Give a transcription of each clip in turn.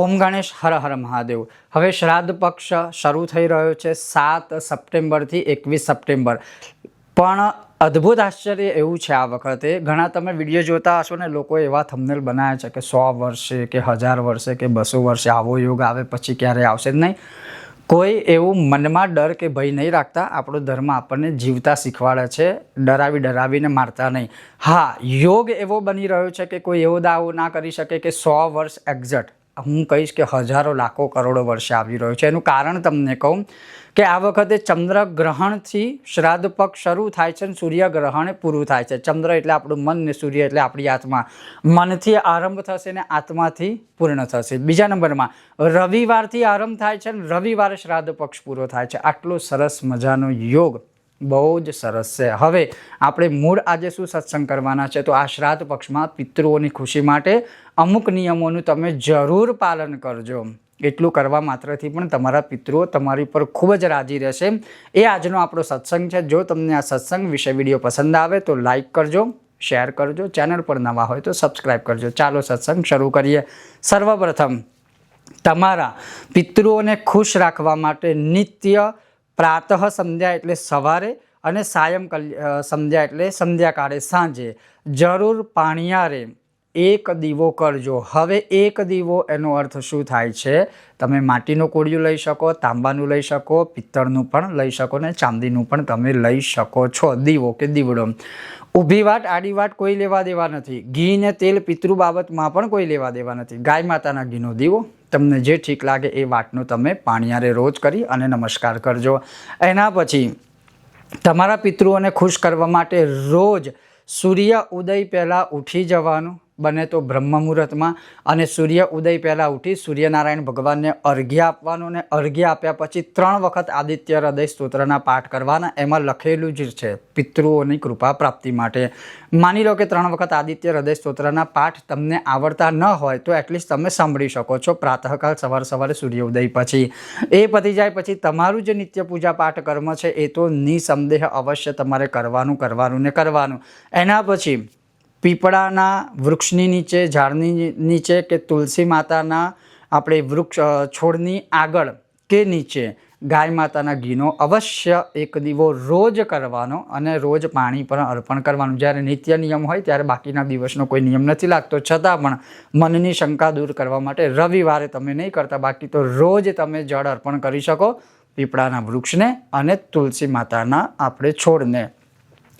ઓમ ગણેશ, હર હર મહાદેવ. હવે શ્રાદ્ધ પક્ષ શરૂ થઈ રહ્યો છે સાત સપ્ટેમ્બરથી એકવીસ સપ્ટેમ્બર. પણ અદ્ભુત આશ્ચર્ય એવું છે આ વખતે. ઘણા તમે વીડિયો જોતા હશો ને, લોકો એવા થંબનેલ બનાવ્યા છે કે સો વર્ષે કે હજાર વર્ષે કે બસો વર્ષે આવો યોગ આવે પછી ક્યારે આવશે જ નહીં. કોઈ એવું મનમાં ડર કે ભય નહીં રાખતા. આપણો ધર્મ આપણને જીવતા શીખવાડે છે. ડરાવી ડરાવીને મારતા નહીં. હા, યોગ એવો બની રહ્યો છે કે કોઈ એવો દાવો ના કરી શકે કે સો વર્ષ એક્ઝેક્ટ હું કહીશ કે હજારો લાખો કરોડો વર્ષે આવી રહ્યો છે. એનું કારણ તમને કહું કે આ વખતે ચંદ્રગ્રહણથી શ્રાદ્ધ પક્ષ શરૂ થાય છે અને સૂર્યગ્રહણ પૂરું થાય છે. ચંદ્ર એટલે આપણું મન ને સૂર્ય એટલે આપણી આત્મા. મનથી આરંભ થશે ને આત્માથી પૂર્ણ થશે. બીજા નંબરમાં, રવિવારથી આરંભ થાય છે અને રવિવારે શ્રાદ્ધ પક્ષ પૂરો થાય છે. આટલો સરસ મજાનો યોગ બહુ જ સરસ છે. હવે આપણે મૂળ આજે શું સત્સંગ કરવાના છે તો આ શ્રાદ્ધ પક્ષમાં પિતૃઓની ખુશી માટે અમુક નિયમોનું તમે જરૂર પાલન કરજો. એટલું કરવા માત્રથી પણ તમારા પિતૃઓ તમારી પર ખૂબ જ રાજી રહેશે. એ આજનો આપણો સત્સંગ છે. જો તમને આ સત્સંગ વિશે વીડિયો પસંદ આવે તો લાઈક કરજો, શેર કરજો, ચેનલ પર નવા હોય તો સબસ્ક્રાઈબ કરજો. ચાલો સત્સંગ શરૂ કરીએ. સર્વપ્રથમ, તમારા પિતૃઓને ખુશ રાખવા માટે નિત્ય પ્રાતઃ સંધ્યા એટલે સવારે અને સાયમ સંધ્યા એટલે સંધ્યાકાળે સાંજે. જરૂર પાણીયારે એક દીવો કરજો. હવે એક દીવો એનો અર્થ શું થાય છે? તમે માટીનું કોળિયું લઈ શકો, તાંબાનું લઈ શકો, પિત્તળનું પણ લઈ શકો ને ચાંદીનું પણ તમે લઈ શકો છો. દીવો કે દીવડો. ઊભી વાટ, આડી વાટ કોઈ લેવા દેવા નથી. ઘી ને તેલ પિતૃ બાબતમાં પણ કોઈ લેવા દેવા નથી. ગાય માતાના ઘીનો દીવો. તમને જે ઠીક લાગે એ વાતનું તમે પાણિયારે રોજ કરી અને નમસ્કાર કરજો. એના પછી તમારા પિતૃઓને ખુશ કરવા માટે રોજ સૂર્ય ઉદય પહેલાં ઉઠી જવાનું. બને તો બ્રહ્મ મુહૂર્તમાં અને સૂર્ય ઉદય પહેલાં ઉઠી સૂર્યનારાયણ ભગવાનને અર્ઘ્ય આપવાનું અને અર્ઘ્ય આપ્યા પછી ત્રણ વખત આદિત્ય હૃદય સ્તોત્રના પાઠ કરવાના. એમાં લખેલું જ છે, પિતૃઓની કૃપા પ્રાપ્તિ માટે. માની લો કે ત્રણ વખત આદિત્ય હૃદય સ્તોત્રના પાઠ તમને આવડતા ન હોય, તો એટલીસ્ટ તમે સાંભળી શકો છો પ્રાતઃકાળ સવાર સવારે સૂર્ય ઉદય પછી. એ પતી જાય પછી તમારું જે નિત્ય પૂજા પાઠ કર્મ છે, એ તો નિસંદેહ અવશ્ય તમારે કરવાનું કરવાનું ને કરવાનું. એના પછી પીપળાના વૃક્ષની નીચે, ઝાડની નીચે કે તુલસી માતાના આપણે વૃક્ષ છોડની આગળ કે નીચે ગાય માતાના ઘીનો અવશ્ય એક દીવો રોજ કરવાનો અને રોજ પાણી પણ અર્પણ કરવાનું. જ્યારે નિત્ય નિયમ હોય ત્યારે બાકીના દિવસનો કોઈ નિયમ નથી લાગતો. છતાં પણ મનની શંકા દૂર કરવા માટે રવિવારે તમે નહીં કરતા. બાકી તો રોજ તમે જળ અર્પણ કરી શકો પીપળાના વૃક્ષને અને તુલસી માતાના આપણે છોડને.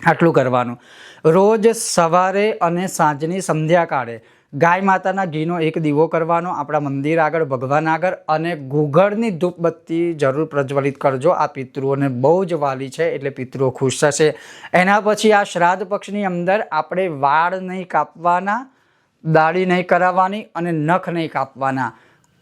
આટલું કરવાનું. રોજ સવારે અને સાંજની સંધ્યાકાળે ગાય માતાના ઘીનો એક દીવો કરવાનો, આપણા મંદિર આગળ, ભગવાન આગળ અને ગુગળની ધૂપબત્તી જરૂર પ્રજ્વલિત કરજો. આ પિતૃઓને બહુ જ વાલી છે, એટલે પિતૃઓ ખુશ થશે. એના પછી આ શ્રાદ્ધ પક્ષની અંદર આપણે વાળ નહીં કાપવાના, દાઢી નહીં કરાવવાની અને નખ નહીં કાપવાના.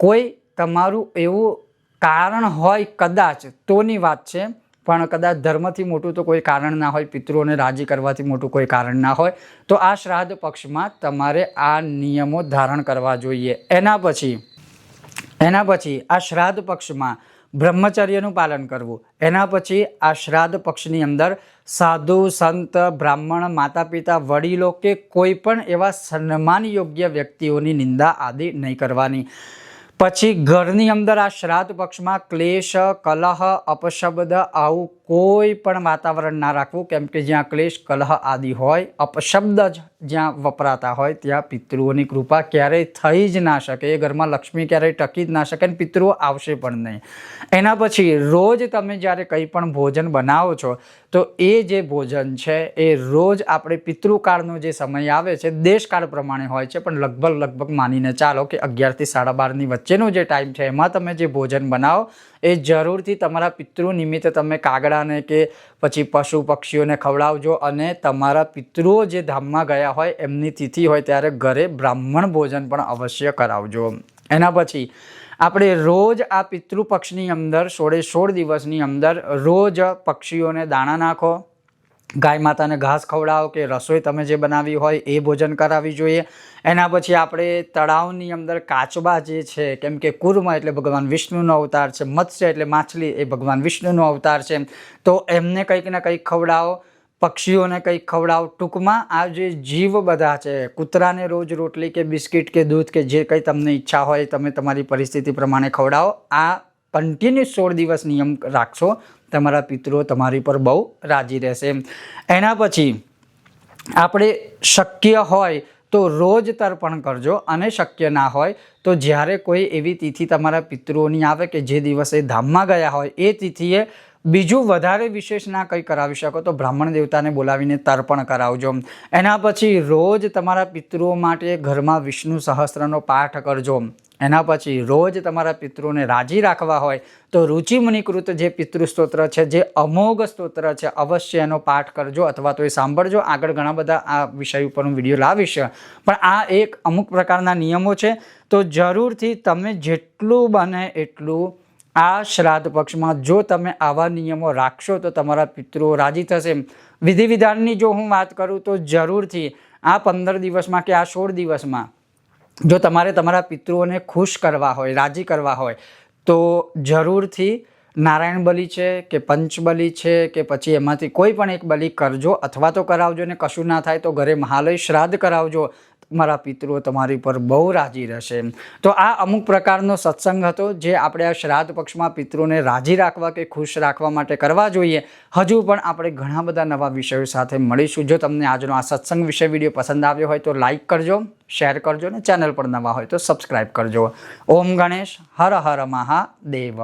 કોઈ તમારું એવું કારણ હોય કદાચ, તોની વાત છે પણ કદાચ ધર્મથી મોટું તો કોઈ કારણ ના હોય, પિતૃઓને રાજી કરવાથી મોટું કોઈ કારણ ના હોય, તો આ શ્રાદ્ધ પક્ષમાં તમારે આ નિયમો ધારણ કરવા જોઈએ. એના પછી એના પછી આ શ્રાદ્ધ પક્ષમાં બ્રહ્મચર્યનું પાલન કરવું. એના પછી આ શ્રાદ્ધ પક્ષની અંદર સાધુ, સંત, બ્રાહ્મણ માતા પિતા વડીલો કે કોઈ પણ એવા સન્માન યોગ્ય વ્યક્તિઓની નિંદા આદિ નહીં કરવાની. પછી ઘરની અંદર આ શ્રાદ્ધ પક્ષમાં ક્લેશ કલહ અપશબ્દ આવું કોઈ પણ વાતાવરણ ના રાખવું, કેમ કે જ્યાં ક્લેશ, કલહ આદિ હોય, અપશબ્દ જ જ્યાં વપરાતા હોય, ત્યાં પિતૃઓની કૃપા ક્યારેય થઈ જ ના શકે. એ ઘરમાં લક્ષ્મી ક્યારેય ટકી જ ના શકે અને પિતૃઓ આવશે પણ નહીં. એના પછી રોજ તમે જ્યારે કંઈ પણ ભોજન બનાવો છો, તો એ જે ભોજન છે, એ રોજ આપણે પિતૃકાળનો જે સમય આવે છે, દેશકાળ પ્રમાણે હોય છે, પણ લગભગ લગભગ માનીને ચાલો કે અગિયારથી સાડા બારની વચ્ચેનો જે ટાઈમ છે, એમાં તમે જે ભોજન બનાવો, એ જરૂરથી તમારા પિતૃ નિમિત્તે તમે કાગડાને કે પછી પશુ પક્ષીઓને ખવડાવજો અને તમારા પિતૃઓ જે ધામમાં ગયા હોય એમની તિથિ હોય ત્યારે ઘરે બ્રાહ્મણ ભોજન પણ અવશ્ય કરાવજો. એના પછી આપણે રોજ આ પિતૃ પક્ષની અંદર સોળે સોળ દિવસની અંદર રોજ પક્ષીઓને દાણા નાખો ગાય માતાને ઘાસ ખવડાવો કે રસોઈ તમે જે બનાવી હોય એ ભોજન કરાવવી જોઈએ. એના પછી આપણે તળાવની અંદર કાચબા જે છે, કેમ કે કુર્મા એટલે ભગવાન વિષ્ણુનો અવતાર છે, મત્સ્ય એટલે માછલી એ ભગવાન વિષ્ણુનો અવતાર છે. તો એમને કંઈક ને કંઈક ખવડાવો, પક્ષીઓને કંઈક ખવડાવો. ટૂંકમાં આ જે જીવ બધા છે, કૂતરાને રોજ રોટલી કે બિસ્કિટ કે દૂધ કે જે કંઈ તમને ઈચ્છા હોય, તમે તમારી પરિસ્થિતિ પ્રમાણે ખવડાવો. આ કન્ટિન્યુ સોળ દિવસ નિયમ રાખશો, તમારા પિતૃઓ તમારી પર બહુ રાજી રહેશે. એના પછી આપણે શક્ય હોય તો રોજ તર્પણ કરજો અને શક્ય ના હોય તો જ્યારે કોઈ એવી તિથિ તમારા પિતૃઓની આવે કે જે દિવસે ધામમાં ગયા હોય, એ તિથિએ બીજું વધારે વિશેષ ના કંઈ કરાવી શકો તો બ્રાહ્મણ દેવતાને બોલાવીને તર્પણ કરાવજો. એના પછી રોજ તમારા પિતૃઓ માટે ઘરમાં વિષ્ણુ સહસ્ત્રનો પાઠ કરજો. એના પછી રોજ તમારા પિતૃઓને રાજી રાખવા હોય તો રુચિમુનિકૃત જે પિતૃ સ્તોત્ર છે, જે અમોઘ સ્તોત્ર છે, અવશ્ય એનો પાઠ કરજો અથવા તો એ સાંભળજો. આગળ ઘણા બધા આ વિષય ઉપર હું વીડિયો લાવીશ. પણ આ એક અમુક પ્રકારના નિયમો છે. તો જરૂરથી તમે જેટલું બને એટલું આ શ્રાદ્ધ પક્ષમાં જો તમે આવા નિયમો રાખશો તો તમારા પિતૃઓ રાજી થશે. વિધિ વિધાનની જો હું વાત કરું તો જરૂરથી આ પંદર દિવસમાં કે આ સોળ દિવસમાં જો તમારે તમારા પિતૃઓને ખુશ કરવા હોય, રાજી કરવા હોય, તો જરૂરથી નારાયણ બલિ છે કે પંચબલિ છે કે પછી એમાંથી કોઈ પણ એક બલિ કરજો અથવા તો કરાવજો ને કશું ના થાય તો ઘરે મહાલય શ્રાદ્ધ કરાવજો. મારા પિતૃઓ, તમારી પર બહુ રાજી રહેશે. તો આ અમુક પ્રકારનો સત્સંગ હતો જે આપણે આ શ્રાદ્ધ પક્ષમાં પિતૃઓને રાજી રાખવા કે ખુશ રાખવા માટે કરવા જોઈએ. હજુ પણ આપણે ઘણા બધા નવા વિષયો સાથે મળીશું. જો તમને આજનો આ સત્સંગ વિષય વીડિયો પસંદ આવ્યો હોય તો લાઇક કરજો, શેર કરજો ને ચેનલ પર નવા હોય તો સબસ્ક્રાઈબ કરજો. ઓમ ગણેશ, હર હર મહાદેવ.